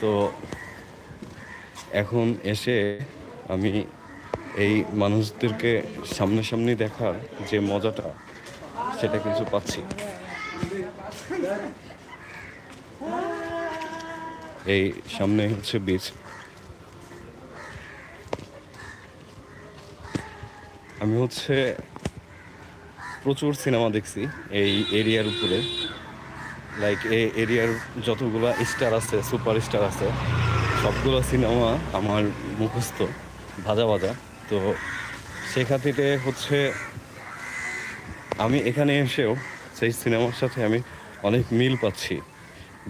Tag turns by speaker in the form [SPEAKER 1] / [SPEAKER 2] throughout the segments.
[SPEAKER 1] তো এখন এসে আমি এই মানুষদেরকে সামনাসামনি দেখার যে মজাটা, সেটা কিছু পাচ্ছি। এই সামনে হচ্ছে বীজ আমি হচ্ছে প্রচুর সিনেমা দেখছি এই এরিয়ার উপরে। লাইক এই এরিয়ার যতগুলো স্টার আছে সুপার স্টার আছে, সবগুলো সিনেমা আমার মুখস্থ, ভাজা ভাজা। তো সে খাতিরে হচ্ছে, আমি এখানে এসেও সেই সিনেমার সাথে আমি অনেক মিল পাচ্ছি।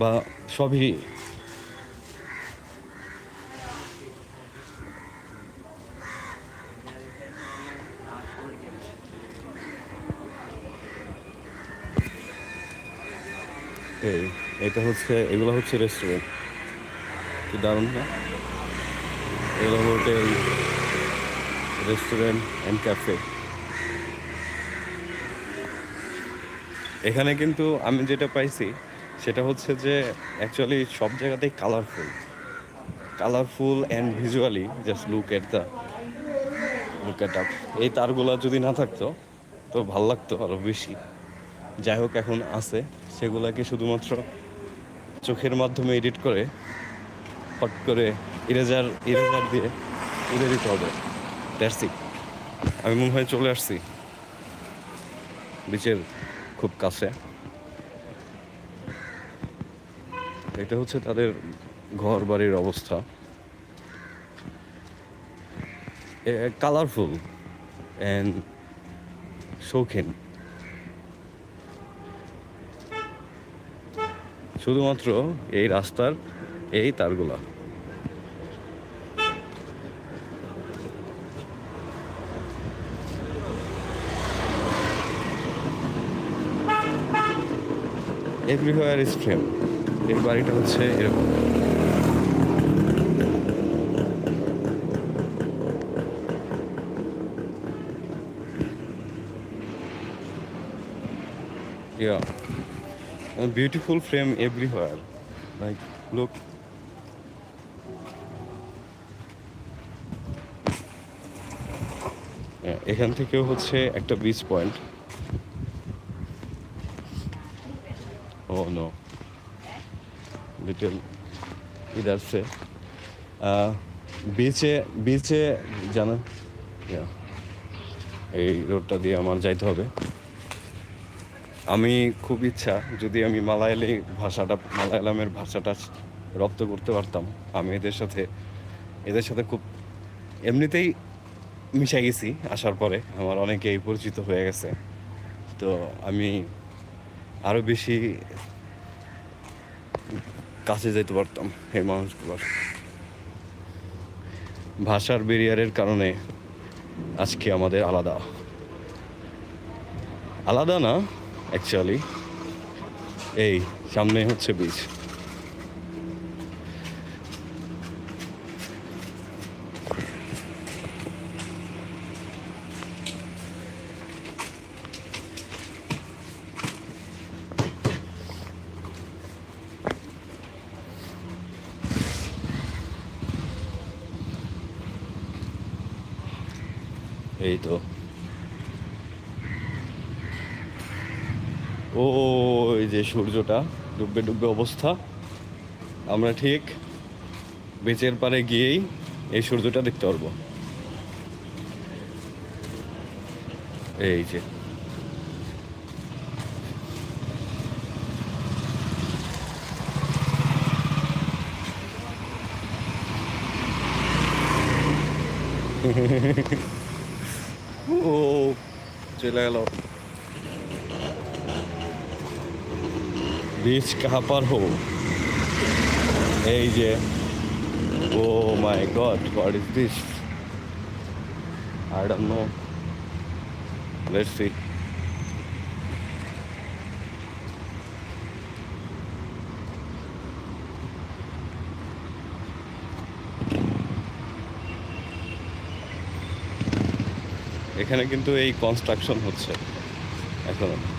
[SPEAKER 1] বা সবই এই, এটা হচ্ছে, এগুলো হচ্ছে রেস্টুরেন্ট কি দারুণ না এগুলো হোটেল রেস্টুরেন্ট অ্যান্ড ক্যাফে এখানে কিন্তু আমি যেটা পাইছি, সেটা হচ্ছে যে অ্যাকচুয়ালি সব জায়গাতেই colourful colourful and visually just look at the look at up এই তারগুলো যদি না থাকতো, তো ভালো লাগতো আরও বেশি। যাই হোক, এখন আছে। সেগুলাকে শুধুমাত্র চোখের মাধ্যমে এডিট করে হট করে ইরেজার ইরেজার দিয়ে উড়ে দিতে হবে। দ্যাটস আমি মনে হয় চলে আসছি। বিচের খুব কাছে। এটা হচ্ছে তাদের ঘর বাড়ির অবস্থা। কালারফুল অ্যান্ড শৌখিন শুধুমাত্র এই রাস্তার এই তারগুলা। এভরিহোয়ার ইজ ফ্রেম এর বাড়িটা হচ্ছে এরকম। Yeah. Beautiful frame everywhere. Like, look. এখান থেকেও হচ্ছে একটা beach point oh no little either সে বিচে বিচে জানা? এই রোডটা দিয়ে আমার যাইতে হবে। আমি খুব ইচ্ছা, যদি আমি মালায়ালি ভাষাটা, মালায়ালামের ভাষাটা রপ্ত করতে পারতাম, আমি এদের সাথে এদের সাথে খুব এমনিতেই মিশে গেছি আসার পরে, আমার অনেকেই পরিচিত হয়ে গেছে। তো আমি আরও বেশি কাছে যেতে পারতাম এই মানুষগুলোর। ভাষার বেরিয়ারের কারণে আজকে আমাদের আলাদা। আলাদা না অ্যাকচুয়ালি এই সামনে হচ্ছে বিচ এই তো। ওই যে সূর্যটা, ডুববে ডুববে অবস্থা। আমরা ঠিক বেচের পারে গিয়েই এই সূর্যটা দেখতে পারব। এই যে। ও, চলে গেল। বিচ কাহা পার হো এই যে, ও my god what is this I don't know let's see এখানে কিন্তু এই কনস্ট্রাকশন হচ্ছে, এখনও।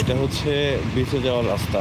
[SPEAKER 1] এটা হচ্ছে বিচে যাওয়ার রাস্তা।